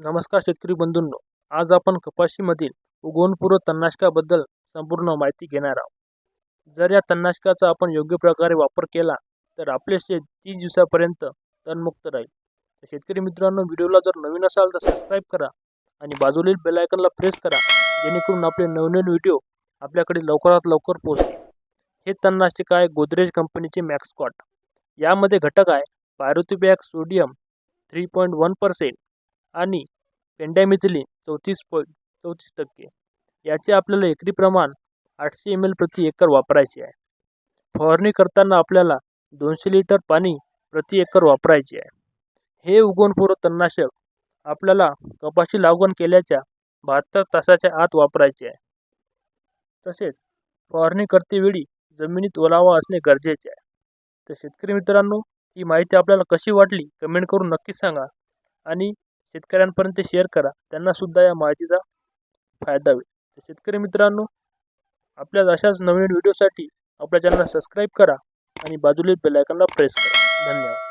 नमस्कार शेतकरी बंधूंनो आज आपण कपाशीमधील उगवणपूर्व तणनाशकाबद्दल संपूर्ण माहिती घेणार आहोत. जर या तणनाशकाचा आपण योग्य प्रकारे वापर केला तर आपले शेत तीस दिवसापर्यंत तणमुक्त राहील. तर शेतकरी मित्रांनो व्हिडिओला जर नवीन असाल तर सबस्क्राईब करा आणि बाजूलील बेलायकनला प्रेस करा जेणेकरून आपले नवनवीन व्हिडिओ आपल्याकडे लवकरात लवकर पोहोचतील. हे तणनाशक आहे गोदरेज कंपनीचे मॅक्सकॉट. यामध्ये घटक आहे pyrithiobac sodium three point one percent आणि पेंडॅमिथिलिन चौतीस पॉईंट चौतीस टक्के याचे आपल्याला एकरी प्रमाण आठशे एम एल प्रति एकर वापरायचे आहे. फवारणी करताना आपल्याला दोनशे लिटर पाणी प्रति एकर वापरायचे आहे. हे उगवणपूर्व तणनाशक आपल्याला कपाशी लागवण केल्याच्या बहात्तर तासाच्या आत वापरायचे आहे. तसेच फवारणी करतेवेळी जमिनीत ओलावा असणे गरजेचे आहे. तर शेतकरी मित्रांनो ही माहिती आपल्याला कशी वाटली कमेंट करून नक्की सांगा आणि शेतकऱ्यांपर्यंत शेअर करा. त्यांनासुद्धा या माहितीचा फायदा होईल. तर शेतकरी मित्रांनो आपल्या अशाच नवीन व्हिडिओसाठी आपल्या चॅनलला सबस्क्राईब करा आणि बाजूला बेलायकनला प्रेस करा. धन्यवाद.